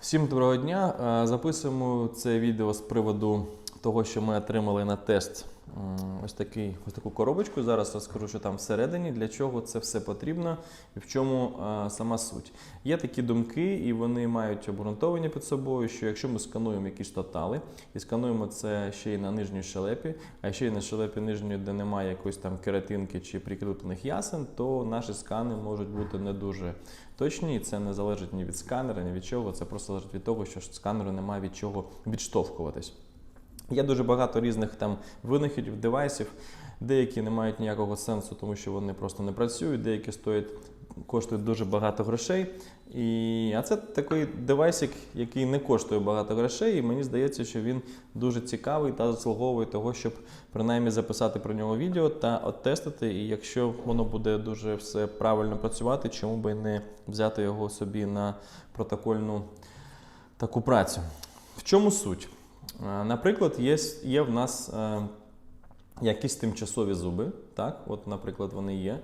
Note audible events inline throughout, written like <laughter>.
Всім доброго дня. Е, Записуємо це відео з приводу того, що ми отримали на тест ось, такий, ось таку коробочку. Зараз розкажу, що там всередині, для чого це все потрібно і в чому е, сама суть. Є такі думки, і вони мають обґрунтовані під собою, що якщо ми скануємо якісь тотали, і скануємо це ще й на нижній щелепі, а ще й на щелепі нижньої, де немає якоїсь там кератинки чи прикріплених ясен, то наші скани можуть бути не дуже точні, і це не залежить ні від сканера, ні від чого. Це просто залежить від того, що сканеру немає від чого відштовхуватись. Є дуже багато різних там винаходів, девайсів. Деякі не мають ніякого сенсу, тому що вони просто не працюють, деякі стоять, коштують дуже багато грошей. І... А це такий девайсик, який не коштує багато грошей, і мені здається, що він дуже цікавий та заслуговує того, щоб принаймні записати про нього відео та оттестити. І якщо воно буде дуже все правильно працювати, чому би не взяти його собі на протокольну таку працю. В чому суть? Е, Наприклад, є, є в нас е, якісь тимчасові зуби. Так? От, наприклад, вони є. Е,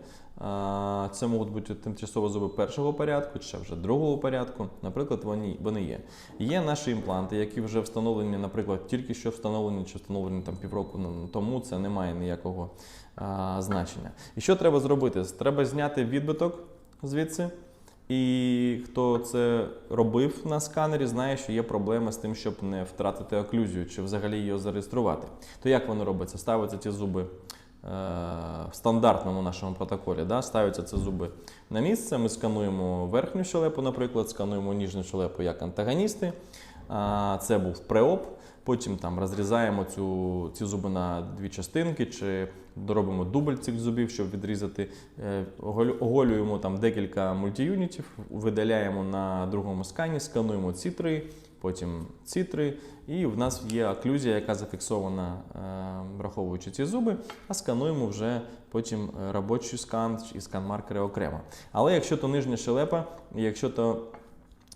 Це можуть бути тимчасові зуби першого порядку чи вже другого порядку. Наприклад, вони, вони є. Є наші імпланти, які вже встановлені, наприклад, тільки що встановлені чи встановлені там півроку тому. Це не має ніякого е, значення. І що треба зробити? Треба зняти відбиток звідси. І хто це робив на сканері, знає, що є проблема з тим, щоб не втратити оклюзію чи взагалі її зареєструвати. То як воно робиться? Ставиться ці зуби е, в стандартному нашому протоколі. Да? Ставляться ці зуби на місце. Ми скануємо верхню щелепу, наприклад, скануємо ніжню щелепу як антагоністи. Це був преоп. Потім там розрізаємо цю, ці зуби на дві частинки, чи доробимо дубль цих зубів, щоб відрізати. Е, Оголюємо там декілька мультіюнітів, видаляємо на другому скані, скануємо ці три, потім ці три. І в нас є оклюзія, яка зафіксована, е, враховуючи ці зуби, а скануємо вже потім робочий скан і скан-маркери окремо. Але якщо то нижня щелепа, і якщо то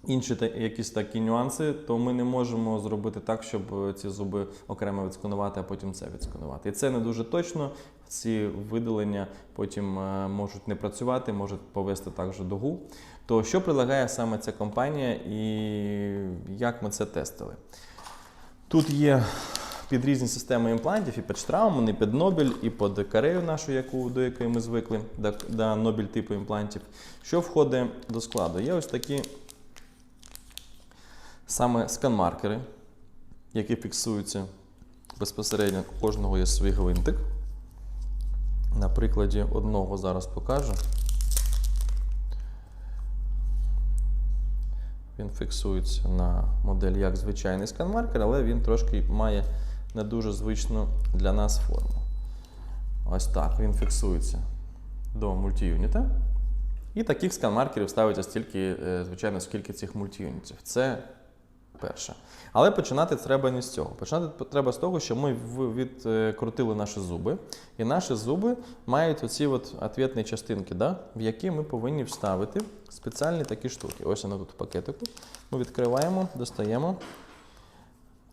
інші та- якісь такі нюанси, то ми не можемо зробити так, щоб е, ці зуби окремо відсканувати, а потім це відсканувати. І це не дуже точно. Ці видалення потім е, можуть не працювати, можуть повести також дугу. То що предлагає саме ця компанія і як ми це тестили? Тут є під різні системи імплантів, і під Штрауман, і під Нобель, і під карею нашу, яку, до якої ми звикли, до, до Нобель типу імплантів. Що входить до складу? Є ось такі саме скан-маркери, які фіксуються безпосередньо у кожного є свій гвинтик. На прикладі одного зараз покажу. Він фіксується на модель як звичайний скан-маркер, але він трошки має не дуже звичну для нас форму. Ось так він фіксується до мультіюніта. І таких скан-маркерів ставиться стільки, е, звичайно, скільки цих мультіюнітів. Це перше. Але починати треба не з цього. Починати треба з того, що ми відкрутили наші зуби, і наші зуби мають оці от ответні частинки, да, в які ми повинні вставити спеціальні такі штуки. Ось воно тут в пакетику. Ми відкриваємо, достаємо.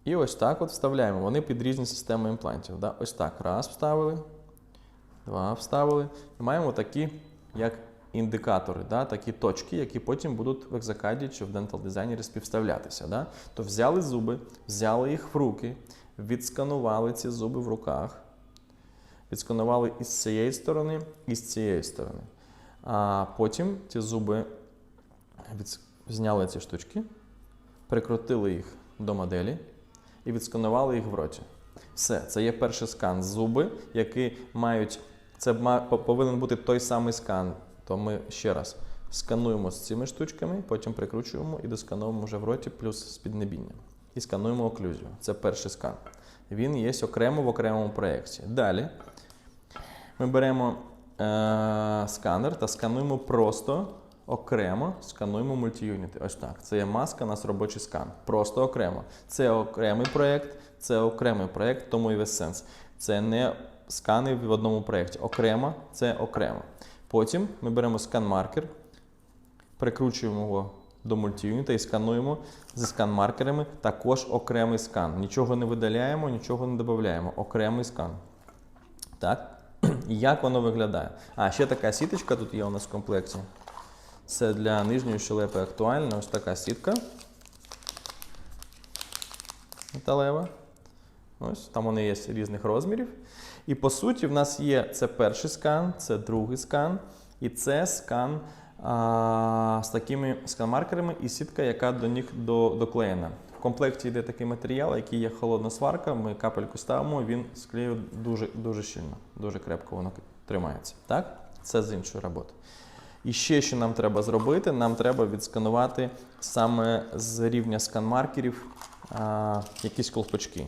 І ось так от вставляємо. Вони під різні системи імплантів. Да? Ось так. Раз вставили, два вставили. І маємо такі, як індикатори, да? такі точки, які потім будуть в екзакаді чи в дентал дизайнері співставлятися. Да? То взяли зуби, взяли їх в руки, відсканували ці зуби в руках, відсканували із цієї сторони і з цієї сторони. А потім ці зуби від... зняли ці штучки, прикрутили їх до моделі і відсканували їх в роті. Все, це є перший скан. Зуби, які мають. Це повинен бути той самий скан. То ми ще раз скануємо з цими штучками, потім прикручуємо і доскановуємо вже в роті плюс з піднебінням. І скануємо оклюзію. Це перший скан. Він є окремо в окремому проєкті. Далі ми беремо е- сканер та скануємо просто окремо, скануємо мультіюніти. Ось так. Це є маска, у нас робочий скан. Просто окремо. Це окремий проєкт, це окремий проєкт, тому і весь сенс. Це не скани в одному проєкті. Окремо це окремо. Потім ми беремо скан-маркер, прикручуємо його до мультіюніта і скануємо зі скан-маркерами також окремий скан. Нічого не видаляємо, нічого не додаємо. Окремий скан. Так? <clears throat> Як воно виглядає? А, ще така сіточка тут є у нас в комплекті. Це для нижньої щелепи актуальна. Ось така сітка. сталева. Ось там вони є різних розмірів. І по суті, в нас є це перший скан, це другий скан, і це скан а, з такими скан-маркерами і сітка, яка до них до, доклеєна. В комплекті йде такий матеріал, який є холодна сварка. Ми капельку ставимо, він склеює дуже, дуже щільно, дуже крепко воно тримається. Так? Це з іншої роботи. І ще що нам треба зробити, нам треба відсканувати саме з рівня скан-маркерів а, якісь колпачки.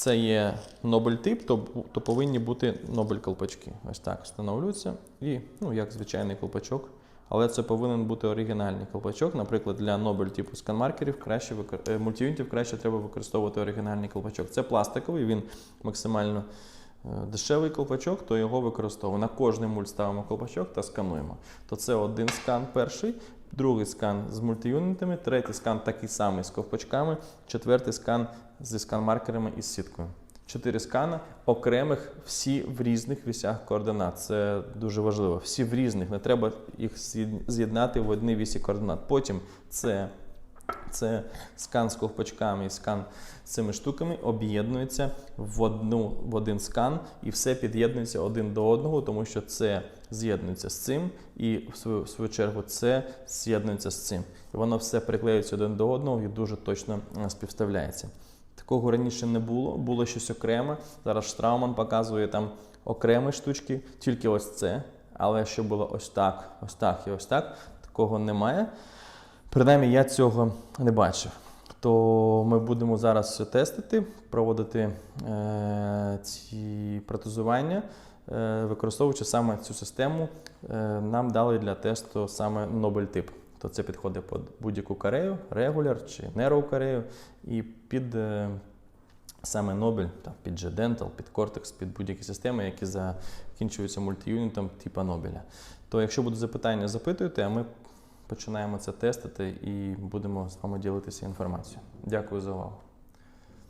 Це є Нобель тип, то, то повинні бути Нобель колпачки. Ось так встановлюються. І, ну, як звичайний колпачок. Але це повинен бути оригінальний колпачок. Наприклад, для Нобель типу скан-маркерів краще викор- е, мультиюнітів краще треба використовувати оригінальний колпачок. Це пластиковий, він максимально е, дешевий колпачок, то його використовуємо. На кожний мульт ставимо колпачок та скануємо. То це один скан перший, другий скан з мультиюнітами, третій скан такий самий з ковпачками, четвертий скан зі скан-маркерами і з сіткою. Чотири скана окремих, всі в різних вісях координат. Це дуже важливо. Всі в різних, не треба їх з'єднати в одній вісі координат. Потім це, це скан з ковпачками і скан з цими штуками об'єднується в, одну, в один скан і все під'єднується один до одного, тому що це з'єднується з цим, і в свою, в свою чергу це з'єднується з цим. І воно все приклеюється один до одного і дуже точно е, співставляється. Такого раніше не було, було щось окреме. Зараз Штрауман показує там окремі штучки, тільки ось це. Але що було ось так, ось так і ось так, такого немає. Принаймні, я цього не бачив. То ми будемо зараз тестити, проводити е, ці протезування, е, використовуючи саме цю систему. Е, нам дали для тесту саме Nobel тип. То це підходить під будь-яку карею, регуляр чи Nero і під е, саме Нобель, під G-Dental, під Cortex, під будь-які системи, які закінчуються мультиюнітом типа Нобеля. То якщо будуть запитання, запитуйте, а ми починаємо це тестити і будемо з вами ділитися інформацією. Дякую за увагу.